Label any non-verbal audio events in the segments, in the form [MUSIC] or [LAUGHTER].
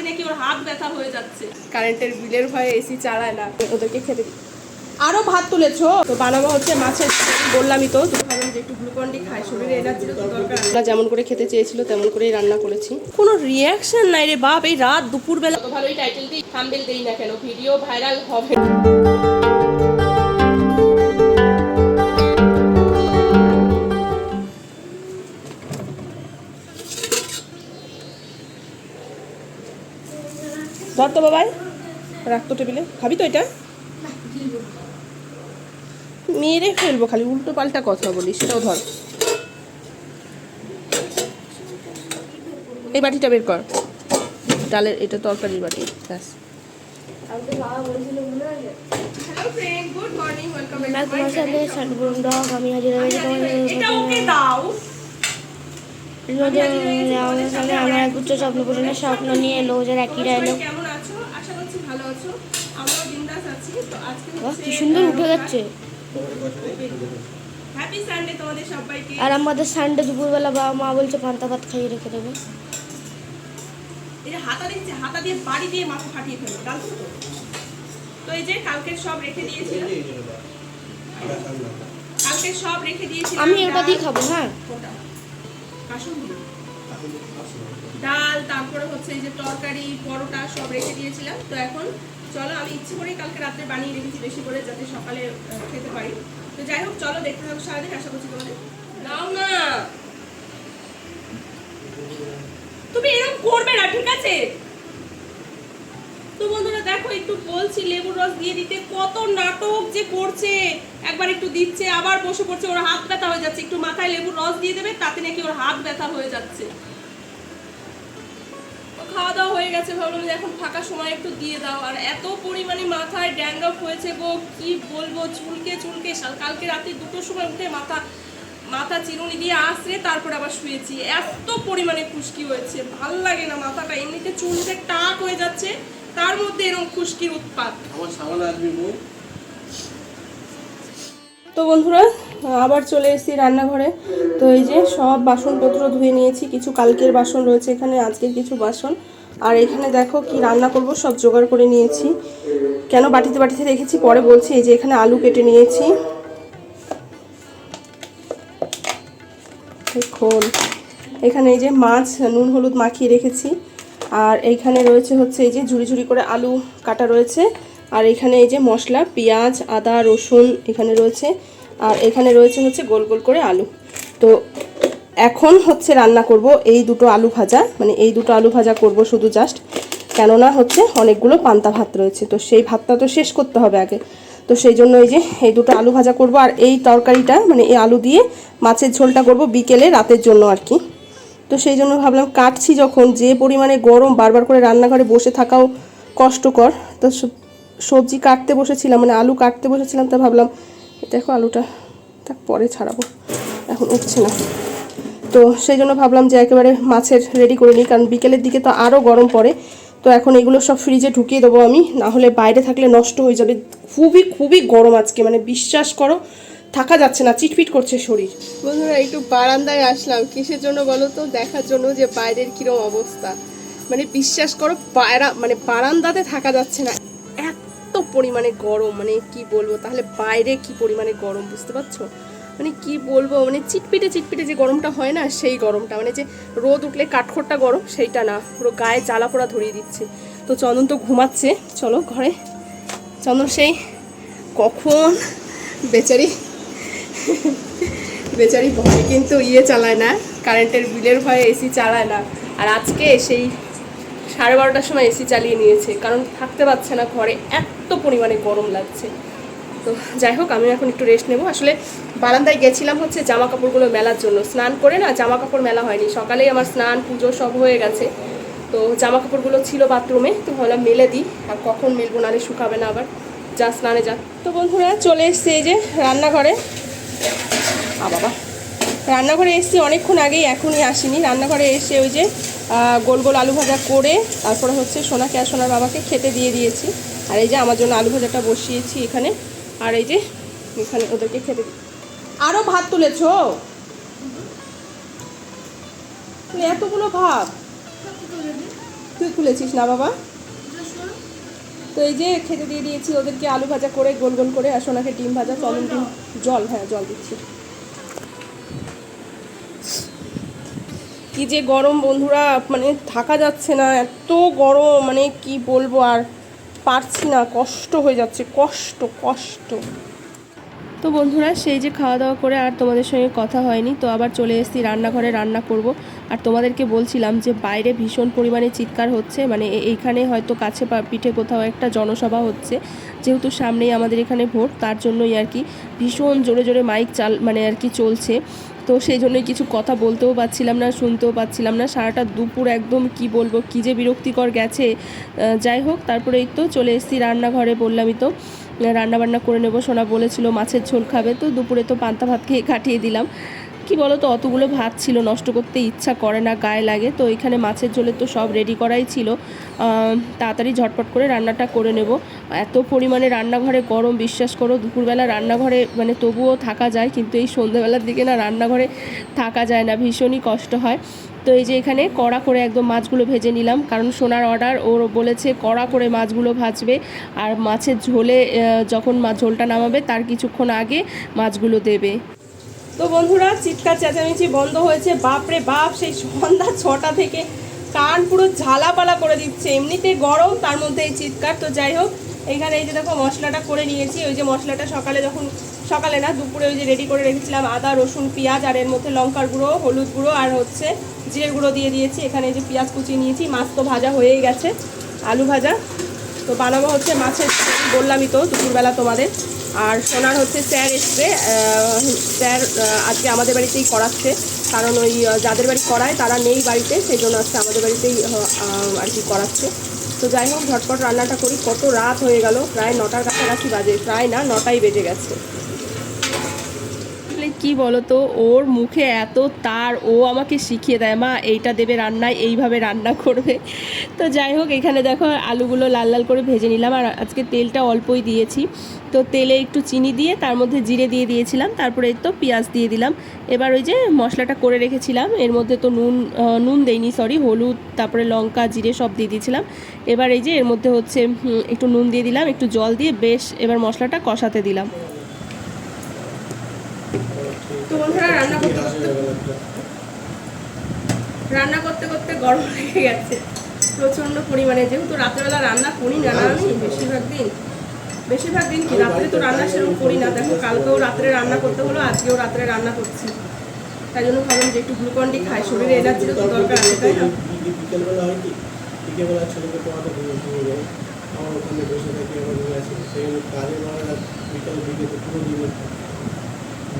তাতে নাকি ওর হাত ব্যথা হয়ে যাচ্ছে। কারেন্টের বিলের ভয়ে এসি চালায় না। ওদেরকে খেতে দিই আরও ভাত তুলেছো? তো বানাবো হচ্ছে মাছের বললামই তো তো ভাবলাম যে একটু গ্লুকন ডি খাই শরীরে আমরা যেমন করে খেতে চেয়েছিল, তেমন করেই রান্না করেছি। কোনো রিয়াকশন নাই রে বাপ, এই রাত দুপুরবেলা ভালোই টাইটেল দিই থাম্বেল দেই না কেন ভিডিও ভাইরাল হবে। ধর তো বাবাই। রাখতো টেবিলে। খাবি তো এটা? মেরে ফেলব খালি উল্টো পাল্টা কথা বলি সেটাও ধর। এই বাটিটা বের কর। ডালের এটা তরকারির বাটি ব্যাস। আমার এক উচ্চ স্বপ্ন পূরণের স্বপ্ন নিয়ে এলো যারা একই এলো। কি সুন্দর উঠে যাচ্ছে। আর আমাদের সানডে দুপুরবেলা বাবা মা বলছে পান্তা ভাত খাইয়ে রেখে দেবে। হাতা দিচ্ছে হাতা দিয়ে বাড়ি দিয়ে মাথা ফাটিয়ে ফেলব ডাল তো? তো এই যে কালকের সব রেখে কালকে সব রেখে আমি ওটা দিয়ে খাব হ্যাঁ? ডাল তারপরে হচ্ছে এই যে তরকারি পরোটা সব রেখে দিয়েছিলাম। তো এখন চলো, আমি ইচ্ছে করেই কালকে রাত্রে বানিয়ে রেখেছি বেশি করে যাতে সকালে খেতে পারি। তো যাই হোক, চলো, দেখতে থাকো সারাদিন, আশা করছি তোমাদের। নাও না। তুমি এরকম করবে না, ঠিক আছে? তো বন্ধুরা, দেখো, একটু বলছি, লেবুর রস দিয়ে দিতে কত নাটক যে করছে। একবার একটু দিচ্ছে, আবার বসে পড়ছে, ওর হাত ব্যথা হয়ে যাচ্ছে। একটু মাথায় লেবুর রস দিয়ে দেবে, তাতে নাকি ওর হাত ব্যথা হয়ে যাচ্ছে। খাওয়া দাওয়া হয়ে গেছে ভাবলাম যে এখন ফাঁকা সময় একটু দিয়ে দাও। আর এত পরিমাণে মাথায় ড্যান্ড্রফ হয়েছে গো কি বলব? চুলকে চুলকে কালকে রাতে দুটোর সময় উঠে মাথা মাথা চিরুনি দিয়ে আসরে তারপর আবার শুয়েছি। এত পরিমাণে খুশকি হয়েছে ভালো লাগে না মাথাটা। এমনিতে চুলকে টাক হয়ে যাচ্ছে তার মধ্যে এরকম খুশকির উৎপাত। আমার সামনে আসবি তো বন্ধুরা আবার চলে এসেছি রান্নাঘরে। তো এই যে সব বাসনপত্র ধুয়ে নিয়েছি, কিছু কালকের বাসন রয়েছে এখানে, আজকের কিছু বাসন। আর এখানে দেখো কি রান্না করব, সব জোগাড় করে নিয়েছি। কেন বাটিতে বাটিতে রেখেছি? পরে বলছি, এই যে এখানে আলু কেটে নিয়েছি। খোল এখানে এই যে মাছ, নুন, হলুদ মাখিয়ে রেখেছি। আর এইখানে রয়েছে হচ্ছে এই যে ঝুড়ি ঝুড়ি করে আলু কাটা রয়েছে। আর এখানে এই যে মশলা, পেঁয়াজ, আদা, রসুন এখানে রয়েছে। আর এখানে রয়েছে হচ্ছে গোল গোল করে আলু। তো এখন হচ্ছে রান্না করব এই দুটো আলু ভাজা মানে এই দুটো আলু ভাজা করব শুধু জাস্ট কেননা হচ্ছে অনেকগুলো পান্তা ভাত রয়েছে, তো সেই ভাতটা তো শেষ করতে হবে আগে। তো সেই জন্য এই যে এই দুটো আলু ভাজা করব আর এই তরকারিটা মানে এই আলু দিয়ে মাছের ঝোলটা করব বিকেলে রাতের জন্য আর কি। তো সেই জন্য ভাবলাম কাটছি যখন, যে পরিমাণে গরম বারবার করে রান্নাঘরে বসে থাকাও কষ্টকর। তো সবজি কাটতে বসেছিলাম মানে আলু কাটতে বসেছিলাম, তা ভাবলাম দেখো আলুটা তার পরে ছাড়াবো। এখন উঠছে না। তো সেই জন্য ভাবলাম যে একেবারে মাছের রেডি করে নিই, কারণ বিকেলের দিকে তো আরও গরম পড়ে। তো এখন এগুলো সব ফ্রিজে ঢুকিয়ে দেবো আমি, না হলে বাইরে থাকলে নষ্ট হয়ে যাবে। খুবই খুবই গরম আজকে মানে বিশ্বাস করো, থাকা যাচ্ছে না চিটপিট করছে শরীর। বন্ধুরা, একটু বারান্দায় আসলাম। কিসের জন্য বলো তো? দেখার জন্য যে বাইরের কিরম অবস্থা। মানে বিশ্বাস করো মানে বারান্দাতে থাকা যাচ্ছে না। এত পরিমাণে গরম মানে কি বলব? তাহলে বাইরে কি পরিমাণে গরম, বুঝতে পারছ? মানে কি বলব? মানে চিটপিটে চিটপিটে যে গরমটা হয় না, সেই গরমটা। মানে যে রোদ উঠলে কাঠখোট্টা গরম, সেইটা না। পুরো গায়ে জ্বালা পোড়া ধরিয়ে দিচ্ছে। তো চন্দন তো ঘুমাচ্ছে। চলো ঘরে। চন্দন সেই কখন বেচারি বেচারি ভয়ে কিন্তু ইয়ে চালায় না। কারেন্টের বিলের ভয়ে এসি চালায় না। আর আজকে সেই সাড়ে বারোটার সময় এসি চালিয়ে নিয়েছে, কারণ থাকতে পারছে না ঘরে, এত পরিমাণে গরম লাগছে। তো যাই হোক আমি এখন একটু রেস্ট নেব। আসলে বারান্দায় গেছিলাম হচ্ছে জামা কাপড়গুলো মেলার জন্য। স্নান করে না জামা কাপড় মেলা হয়নি, সকালেই আমার স্নান, পুজো সব হয়ে গেছে। তো জামা কাপড়গুলো ছিল বাথরুমে, তো ভাবলাম মেলে দিই, আর কখন মেলবো নাহলে শুকাবে না আবার। যা স্নানে যা। তো বন্ধুরা, চলে এসছে এই যে রান্নাঘরে। আ বাবা। রান্নাঘরে এসেছি অনেকক্ষণ আগেই, এখনই আসিনি। রান্নাঘরে এসে ওই যে গোল গোল আলু ভাজা করে তারপরে হচ্ছে সোনাকে আর সোনার বাবাকে খেতে দিয়ে দিয়েছি। আর এই যে আমার জন্য আলু ভাজাটা বসিয়েছি এখানে। আর এই যে এখানে ওদেরকে খেতে আরও ভাত তুলেছো? এতগুলো ভাত। তুই খুলেছিস না বাবা? তো এই যে খেতে দিয়ে দিয়েছি ওদেরকে আলু ভাজা করে, গোল গোল করে, আর সোনাকে ডিম ভাজা, চলন ডিম, জল হ্যাঁ জল দিচ্ছি। কি যে গরম বন্ধুরা মানে থাকা যাচ্ছে না, এত গরম মানে কি বলব আর পারছি না, কষ্ট হয়ে যাচ্ছে, কষ্ট কষ্ট। তো বন্ধুরা, সেই যে খাওয়া দাওয়া করে আর তোমাদের সঙ্গে কথা হয়নি, তো আবার চলে এসেছি রান্নাঘরে রান্না করব। আর তোমাদেরকে বলছিলাম যে বাইরে ভীষণ পরিমাণে চিৎকার হচ্ছে মানে এইখানে হয়তো কাছে পিঠে কোথাও একটা জনসভা হচ্ছে, যেহেতু সামনেই আমাদের এখানে ভোট, তার জন্যই আর কি ভীষণ জোরে জোরে মাইক চাল মানে আর কি চলছে। তো সেই জন্যই কিছু কথা বলতেও পারছিলাম না, শুনতেও পাচ্ছিলাম না। সারাটা দুপুর একদম কি বলব, কী যে বিরক্তিকর গেছে। যাই হোক, তারপরে এই তো চলে এসেছি রান্নাঘরে বললামই তো। রান্নাবান্না করে নেব, সোনা বলেছিল মাছের ঝোল খাবে। তো দুপুরে তো পান্তা ভাত খেয়ে কাটিয়ে দিলাম। কি বলো তো অতগুলো ভাত ছিল, নষ্ট করতে ইচ্ছা করে না, গায়ে লাগে। তো এখানে মাছের ঝোলের তো সব রেডি করাই ছিল। তাড়াতাড়ি ঝটপট করে রান্নাটা করে নেব। এত পরিমাণে রান্নাঘরে গরম, বিশ্বাস করো, দুপুরবেলা রান্নাঘরে মানে তবুও থাকা যায়, কিন্তু এই সন্ধ্যেবেলার দিকে না রান্নাঘরে থাকা যায় না, ভীষণই কষ্ট হয়। তো এই যে এখানে কড়া করে একদম মাছগুলো ভেজে নিলাম, কারণ সোনার অর্ডার ওর বলেছে কড়া করে মাছগুলো ভাজবে। আর মাছের ঝোলে যখন মাছ ঝোলটা নামাবে, তার কিছুক্ষণ আগে মাছগুলো দেবে। তো বন্ধুরা, চিৎকার চেঁচামেচি বন্ধ হয়েছে। বাপরে বাপ, সেই সন্ধ্যা ছটা থেকে কান পুরো ঝালাপালা করে দিচ্ছে। এমনিতে গরম, তার মধ্যে এই চিৎকার। তো যাই হোক, এখানে এই যে দেখো মশলাটা করে নিয়েছি। ওই যে মশলাটা সকালে যখন, সকালে না, দুপুরে ওই যে রেডি করে রেখেছিলাম আদা, রসুন, পেঁয়াজ, আর এর মধ্যে লঙ্কার গুঁড়ো, হলুদ গুঁড়ো, আর হচ্ছে জিরের গুঁড়ো দিয়ে দিয়েছি। এখানে এই যে পেঁয়াজ কুচিয়ে নিয়েছি। মাছ তো ভাজা হয়েই গেছে, আলু ভাজা। তো বানাবো হচ্ছে মাছের বললামই তো দুপুরবেলা তোমাদের। আর সোনার হচ্ছে স্যার এসছে স্যার আজকে আমাদের বাড়িতেই করাচ্ছে। কারণ ওই যাদের বাড়ি করায় তারা নেই বাড়িতে সেই জন্য আজকে আমাদের বাড়িতেই আর কি করাচ্ছে। তো যাই হোক, ঝটপট রান্নাটা করি। কত রাত হয়ে গেল, প্রায় নটার কাছাকাছি বাজে, প্রায় না, নটাই বেজে গেছে। কি বলতো? ওর মুখে এত তার, ও আমাকে শিখিয়ে দেয়, মা, এইটা দেবে রান্নায়, এইভাবে রান্না করবে। তো যাই হোক, এখানে দেখো আলুগুলো লাল লাল করে ভেজে নিলাম। আর আজকে তেলটা অল্পই দিয়েছি। তো তেলে একটু চিনি দিয়ে, তার মধ্যে জিরে দিয়ে দিয়েছিলাম। তারপরে তো পেঁয়াজ দিয়ে দিলাম। এবার ওই যে মশলাটা করে রেখেছিলাম। এর মধ্যে তো নুন নুন দেইনি সরি হলুদ, তারপরে লঙ্কা, জিরে সব দিয়ে দিয়েছিলাম। এবার এই যে এর মধ্যে হচ্ছে একটু নুন দিয়ে দিলাম, একটু জল দিয়ে বেশ, এবার মশলাটা কষাতে দিলাম। রান্না করতে করতে গরম লেগে গেছে। প্রচণ্ড পরিমাণে, যেহেতু রাত্রেবেলা রান্না করি না আমি বেশিরভাগ দিন। বেশিরভাগ দিন কি, রাত্রে তো রান্না সেরকম করি না। দেখো, কালকেও রাত্রে রান্না করতে হলো, আজকেও রাত্রে রান্না করছি। তাই জন্য ভাবলাম যে একটু গ্লুকন ডি খাই, শরীরে এনার্জির তো দরকার আছে, তাই না? বিকেলবেলা হয় কি, বিকেলবেলা ছেলেকে পড়াতে ঘুমিয়ে যায় আমার ওখানে বসে থাকি, আমার আছে। সেই কাজে বিকেল তো পুরো দিনে আর আর আর আমি না দিনে ওই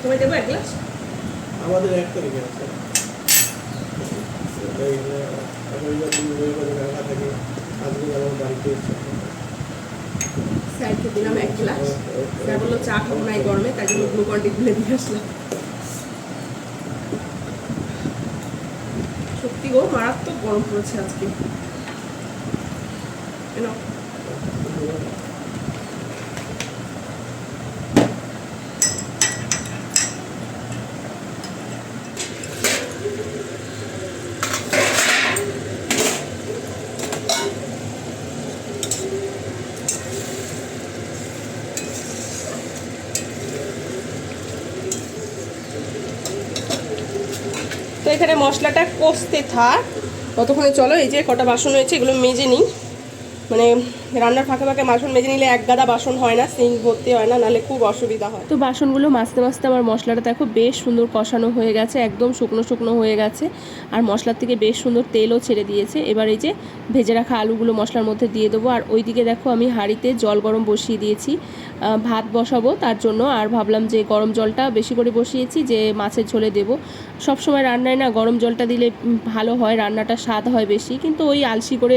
তোমায় দেবো এক গ্লাস আমাদের এক তারিখে আছে। এই রবিবার দিন রাখা থাকে আজকে আমার বাড়িতে স্যারকে দিলাম এক গ্লাস স্যার বলল চা খাব না এই গরমে তাই জন্য দিয়ে আসলাম। সত্যি গো মারাত্মক গরম পড়েছে আজকে। এ এখানে মশলাটা কষতে থাক। ততক্ষণে চলো, এই যে কটা বাসন হয়েছে এগুলো মেজে নিই। মানে রান্নার ফাঁকে ফাঁকে বাসন মেজে নিলে এক গাদা বাসন হয় না, সিঙ্ক ভর্তি হয় না, নাহলে খুব অসুবিধা হয়। তো বাসনগুলো মাছতে মাছতে আমার মশলাটা দেখো বেশ সুন্দর কষানো হয়ে গেছে, একদম শুকনো শুকনো হয়ে গেছে। আর মশলার থেকে বেশ সুন্দর তেলও ছেড়ে দিয়েছে। এবার এই যে ভেজে রাখা আলুগুলো মশলার মধ্যে দিয়ে দেবো। আর ওইদিকে দেখো আমি হাঁড়িতে জল গরম বসিয়ে দিয়েছি। ভাত বসাবো তার জন্য। আর ভাবলাম যে গরম জলটা বেশি করে বসিয়েছি যে মাছের ঝোলে দেবো। সব সময় রান্নায় না গরম জলটা দিলে ভালো হয় রান্নাটা স্বাদ হয় বেশি। কিন্তু ওই আলসি করে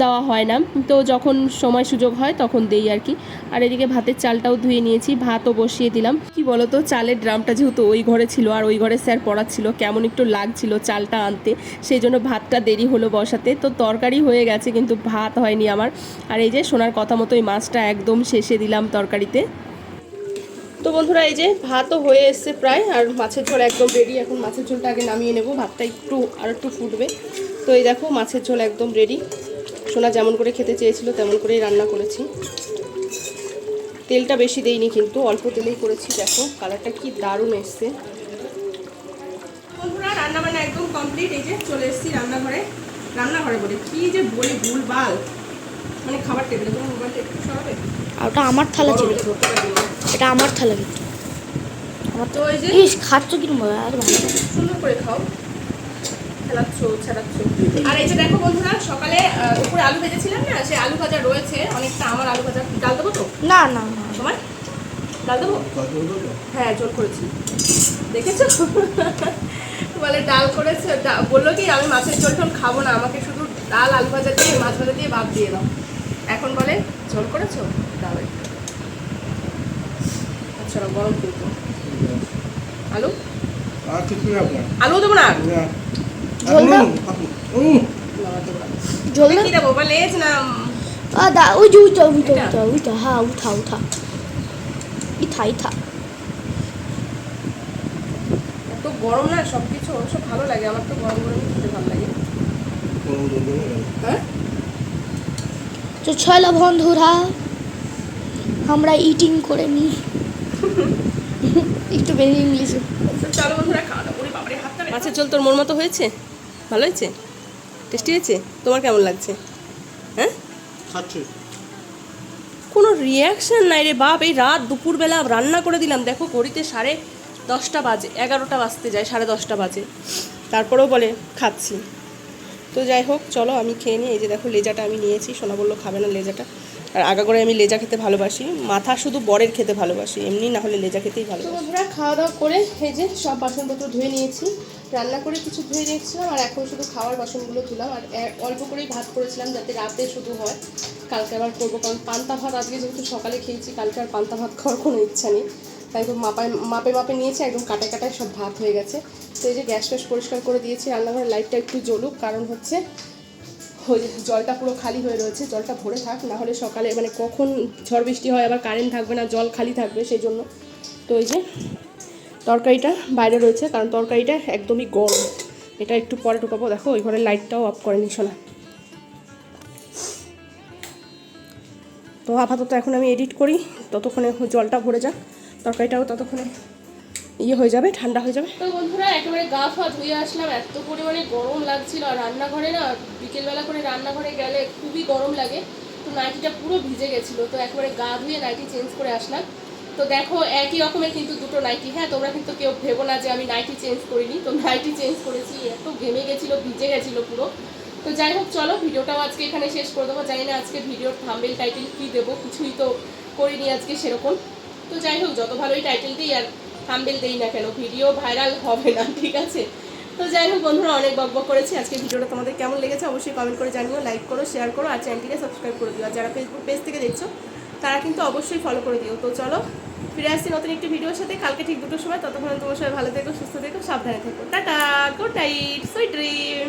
দেওয়া হয় না। তো যখন সময় সুযোগ হয়, তখন দেই আর কি। আর এদিকে ভাতের চালটাও ধুয়ে নিয়েছি, ভাতও বসিয়ে দিলাম। কি বলতো, চালের ড্রামটা যেহেতু ওই ঘরে ছিল আর ওই ঘরে স্যার পড়াচ্ছিল, কেমন একটু লাগছিল চালটা আনতে, সেই জন্য ভাতটা দেরি হলো বসাতে। তো তরকারি হয়ে গেছে, কিন্তু ভাত হয়নি আমার। আর এই যে সোনার কথা মতো এই মাছটা একদম শেষে দিলাম তরকারিতে। তো বন্ধুরা, এই যে ভাতও হয়ে এসছে প্রায়, আর মাছের ঝোল একদম রেডি এখন মাছের ঝোলটা আগে নামিয়ে নেব, ভাতটা একটু আর একটু ফুটবে। তো এই দেখো, মাছের ঝোল একদম রেডি সোনা যেমন করে খেতে চেয়েছিল তেমন করেই রান্না করেছি। তেলটা বেশি দেইনি কিন্তু অল্প তেলেই করেছি। দেখো কালারটা কি দারুণ এসছে। বন্ধুরা রান্না বান্না একদম কমপ্লিট এই যে চলে এসেছি রান্নাঘরে। রান্নাঘরে বলে কি যে বলি ভুলবাল মানে খাবার টেবিলে তোমার মোবাইলটা একটু সরাবে? আর ওটা আমার থালা ছিল। এটা আমার থালা কিন্তু তো এই যে খাচ্ছ কিরম আর ভালো সুন্দর করে খাও। খেলাচ্ছ ছাড়াচ্ছ। আর এই যে দেখো বন্ধুরা সকালে দুপুরে আলু ভেজেছিলাম না সেই আলু ভাজা রয়েছে অনেকটা আমার আলু ভাজা। ডাল দেবো তো? না না না। সময় ডাল দেবো? হ্যাঁ জোর করেছি। দেখেছ? বলে ডাল করেছে বলল কি আমি মাছের ঝোল টোল খাব না আমাকে শুধু ডাল আলু ভাজা দিয়ে মাছ ভাজা দিয়ে ভাত দিয়ে দাও। এখন বলে ঝোল করেছ? ডাল আচ্ছা গরম কিন্তু। আলু? আর কিছু আলু দেবো না? না। ঝোল কি দেবো বা লেজ না ওই যে উঠা উঠা এটা? উঠা উঠা হ্যাঁ উঠা উঠা। ইথা ইথা। এত গরম না সব কিছু সব ভালো লাগে আমার তো গরম গরম খেতে ভালো লাগে। হ্যাঁ? তো চলো বন্ধুরা আমরা ইটিং করে নিই। [LAUGHS] একটু বেশি ইংলিশে। তো চলো বন্ধুরা খাওয়া দাওয়া বাবারে হাতটা মাছের ঝোল তোর মন মতো হয়েছে? ভালো হয়েছে? টেস্টি হয়েছে? তোমার কেমন লাগছে? হ্যাঁ? খাচ্ছে। কোনো রিয়াকশন নাই রে বাপ এই রাত দুপুরবেলা রান্না করে দিলাম। দেখো ঘড়িতে সাড়ে দশটা বাজে এগারোটা বাজতে যায় সাড়ে দশটা বাজে। তারপরেও বলে খাচ্ছি। তো যাই হোক চলো আমি খেয়ে নিই এই যে দেখো লেজাটা আমি নিয়েছি। সোনা বলল খাবে না লেজাটা। আর আগা করে আমি লেজা খেতে ভালোবাসি। মাথা শুধু বরের খেতে ভালোবাসি এমনি না হলে লেজা খেতেই ভালো বন্ধুরা খাওয়া দাওয়া করে এই যে সব বাসনপত্র ধুয়ে নিয়েছি। রান্না করে কিছু ধুয়ে রেখেছিলাম আর এখন শুধু খাওয়ার বাসনগুলো ধুলাম, আর অল্প করেই ভাত করেছিলাম যাতে রাতে শুধু হয়। কালকে আবার করব, কারণ পান্তা ভাত আজকে যেহেতু সকালে খেয়েছি, কালকে আর পান্তা ভাত খাওয়ার কোনো ইচ্ছা নেই। তাই তো মাপায় মাপে মাপে নিয়েছি একদম কাটায় কাটায় সব ভাত হয়ে গেছে। তো এই যে গ্যাস ট্যাস পরিষ্কার করে দিয়েছি, রান্নাঘরের লাইটটা একটু জ্বলুক, কারণ হচ্ছে ওই জলটা পুরো খালি হয়ে রয়েছে, জলটা ভরে থাক, না হলে সকালে মানে কখন ঝড় বৃষ্টি হয়, আবার কারেন্ট থাকবে না, জল খালি থাকবে, সেই জন্য। তো এই যে তরকারিটা বাইরে রয়েছে, কারণ তরকারিটা একদমই গরম। এটা একটু পরে ঢুকাবো। দেখো, ওই ঘরের লাইটটাও অফ করে নিস না। তো আপাতত এখন আমি এডিট করি। ততক্ষণে জলটা ভরে যাক। তরকারিটাও ততক্ষণে ইয়ে হয়ে যাবে, ঠান্ডা হয়ে যাবে। তো বন্ধুরা, একেবারে গা ফা ধুয়ে আসলাম। এত পরিমাণে গরম লাগছিল। আর রান্নাঘরে না, বিকেলবেলা করে রান্নাঘরে গেলে খুবই গরম লাগে। তো নাইটিটা পুরো ভিজে গেছিল। তো একেবারে গা ধুয়ে নাইটি চেঞ্জ করে আসলাম। তো দেখো, একই রকমের কিন্তু দুটো নাইটি হ্যাঁ তোমরা কিন্তু কেউ ভেবো না যে আমি নাইটি চেঞ্জ করিনি। তো নাইটি চেঞ্জ করেছি, এত ঘেমে গেছিল, ভিজে গেছিল পুরো। তো যাই হোক, চলো, ভিডিওটাও আজকে এখানে শেষ করে দেবো। জানি না আজকে ভিডিওর থাম্বেল টাইটেল কী দেবো, কিছুই তো করিনি আজকে সেরকম। তো যাই হোক, যত ভালোই টাইটেল দিই আর থাম্বেল দেই না কেন, ভিডিও ভাইরাল হবে না, ঠিক আছে? তো যাই হোক, বন্ধুরা, অনেক বক বক করেছি। আজকে ভিডিওটা তোমাদের কেমন লেগেছে অবশ্যই কমেন্ট করে জানিও লাইক করো শেয়ার করো, আর চ্যানেলটিকে সাবস্ক্রাইব করে দিও। আর যারা ফেসবুক পেজ থেকে দেখছ তারা কিন্তু অবশ্যই ফলো করে দিও। তো চলো, ফিরে আসছি নতুন একটি ভিডিওর সাথে। কালকে ঠিক দুটোর সময়। ততক্ষণ তোমার সবাই ভালো থেকো, সুস্থ থেকো, সাবধানে থেকো। Tata good night sweet dream